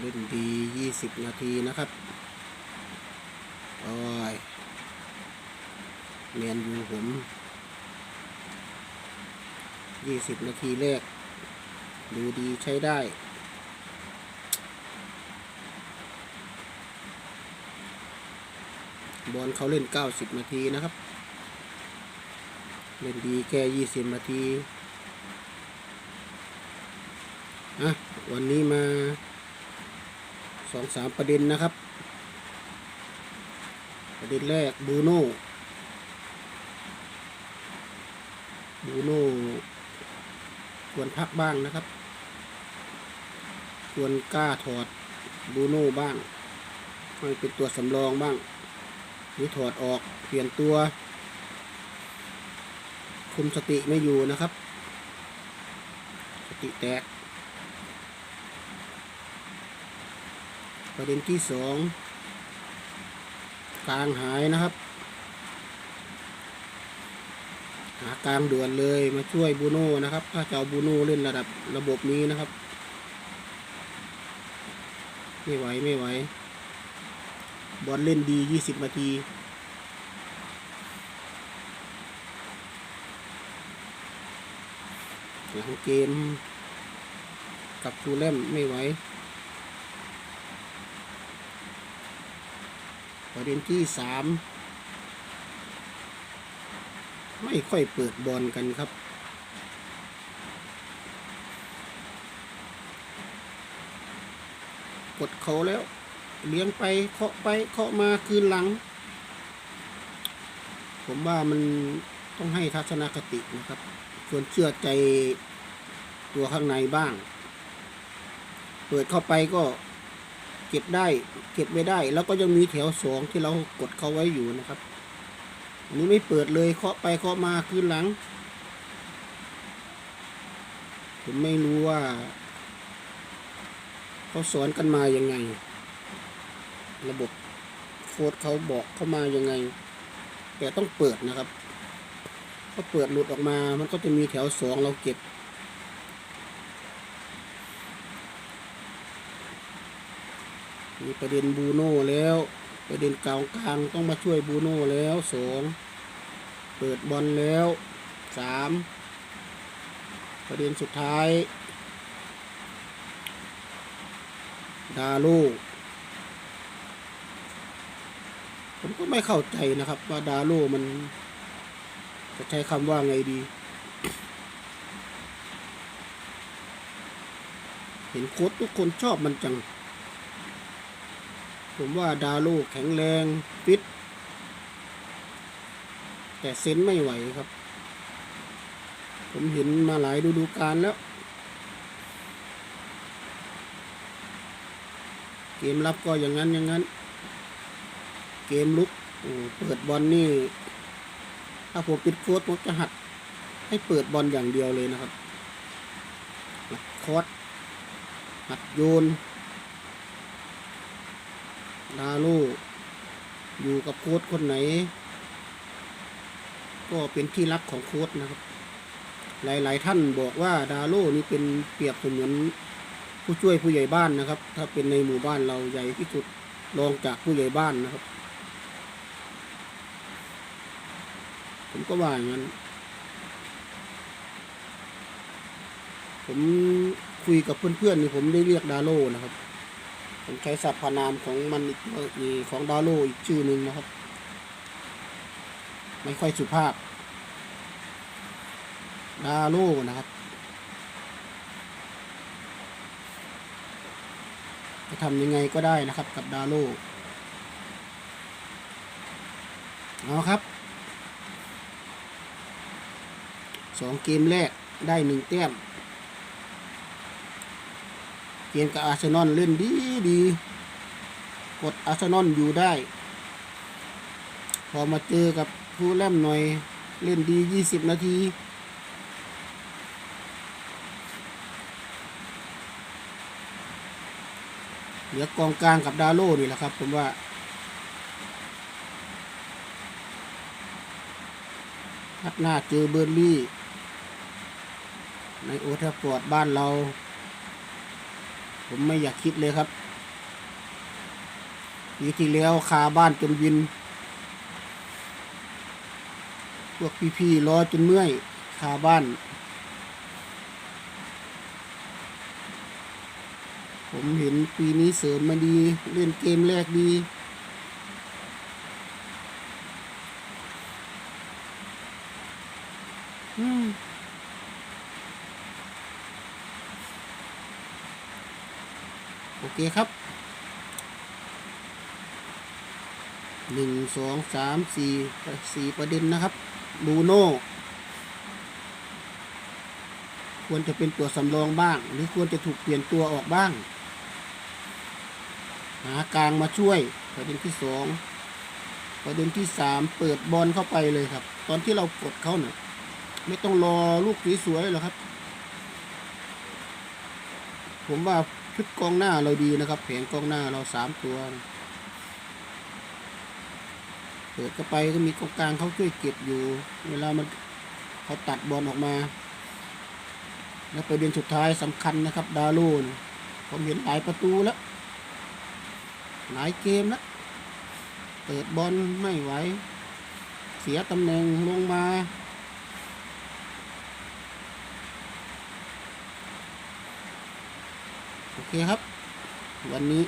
เล่นดียี่สิบนาทีนะครับโอ้ยแมนยูผมยี่สิบนาทีแรก ดูดีใช้ได้บอลเขาเล่น 90 นาทีนะครับ เล่นดีแค่ 20 นาที อะ วันนี้มา สองสามประเด็นนะครับ ประเด็นแรกบูโน่บูโน่ควรพักบ้างนะครับ ควรกล้าถอดบูโน่บ้างให้เป็นตัวสำรองบ้าง หรือถอดออกเปลี่ยนตัว คุมสติไม่อยู่นะครับ สติแตก ประเด็นที่สองกลางหายนะครับ หากลางด่วนเลยมาช่วยบูโน่นะครับ ถ้าจะเอาบูโน่เล่นระดับระบบนี้นะครับ ไม่ไหวไม่ไหว บอลเล่นดี20นาทีหลังเกมกับฟูลแลมไม่ไหว ประเด็นที่สามไม่ค่อยเปิดบอลกันครับ กดเขาแล้ว เลี้ยงไปเคาะไปเคาะมาคืนหลัง ผมว่ามันต้องให้ทัศนคตินะครับควรเชื่อใจตัวข้างในบ้าง เปิดเข้าไปก็ ก็บได้เก็บไม่ได้ แล้วก็ยังมีแถวสองที่เรากดเขาไว้อยู่นะครับ อันนี้ไม่เปิดเลยเคาะไปเคาะมาคืนหลัง ผมไม่รู้ว่าเขาสอนกันมายังไง ระบบโค้ดเขาบอกเข้ามายังไง แต่ต้องเปิดนะครับพอเปิดหลุดออกมา มันก็จะมีแถวสองเราเก็บ มีประเด็นบูโน่แล้ว ประเด็นกลางกลางต้องมาช่วยบูโน่แล้วสองเปิดบอลแล้วสามประเด็นสุดท้าย ดาโลผมก็ไม่เข้าใจนะครับ ว่าดาโลมัน จะใช้คำว่าไงดี เห็นโค้ดทุกคนชอบมันจัง ผมว่าดาโลแข็งแรงฟิต แต่เซนไม่ไหวครับ ผมเห็นมาหลายฤดูกาลแล้ว เกมรับก็อย่างนั้นอย่างนั้น เกมลุกเปิดบอลนี่ ถ้าผมปิดโค้ดผมจะหัดให้เปิดบอลอย่างเดียวเลยนะครับหัดคอร์สหัดโยน ดาโลอยู่กับโค้ดคนไหน ก็เป็นที่รักของโค้ดนะครับ หลายๆท่านบอกว่าดาโลนี่เป็นเปรียบเสมือนผู้ช่วยผู้ใหญ่บ้านนะครับ ถ้าเป็นในหมู่บ้านเราใหญ่ที่สุดรองจากผู้ใหญ่บ้านนะครับ ผมก็ว่าอย่างนั้น ผมคุยกับเพื่อนๆนี่ผมได้เรียกดาโลนะครับ ผมใช้สรรพนามของมันอีกมีของดาโลอีกชื่อหนึ่งนะครับ ไม่ค่อยสุภาพ ดาโลนะครับจะทำยังไงก็ได้นะครับกับดาโลเอาครับสองเกมแรกได้หนึ่งแต้ม เกมกับอาร์เซนอลเล่นดีดี กดอาร์เซนอลอยู่ได้ พอมาเจอกับฟูลแลมหน่อยเล่นดียี่สิบนาทีเหลือกองกลางกับดาโลนี่แหละครับ ผมว่าทัดหน้าเจอเบอร์ลี่ ในโอเทฟอร์ดบ้านเรา ผมไม่อยากคิดเลยครับปีที่แล้วคาบ้านจนวิน พวกพี่ๆรอจนเมื่อยคาบ้าน ผมเห็นปีนี้เสริมมาดี เล่นเกมแรกดี อืม โอเคครับหนึ่งสองสามสี่สี่ประเด็นนะครับบูโน่ควรจะเป็นตัวสำรองบ้าง หรือควรจะถูกเปลี่ยนตัวออกบ้าง หากลางมาช่วย ประเด็นที่สองประเด็นที่สามเปิดบอลเข้าไปเลยครับ ตอนที่เรากดเขาเนี่ยไม่ต้องรอลูกสวยๆหรอกครับ ผมว่า ชุดกองหน้าเราดีนะครับ แผงกองหน้าเราสามตัว เปิดเข้าไปก็มีกองกลางเขาช่วยเก็บอยู่ เวลามันเขาตัดบอลออกมา แล้วประเด็นสุดท้ายสำคัญนะครับ ดาโลนผมเห็นหลายประตูแล้ว หลายเกมแล้ว เปิดบอลไม่ไหว เสียตำแหน่งลงมา โอ เคครับ วันนี้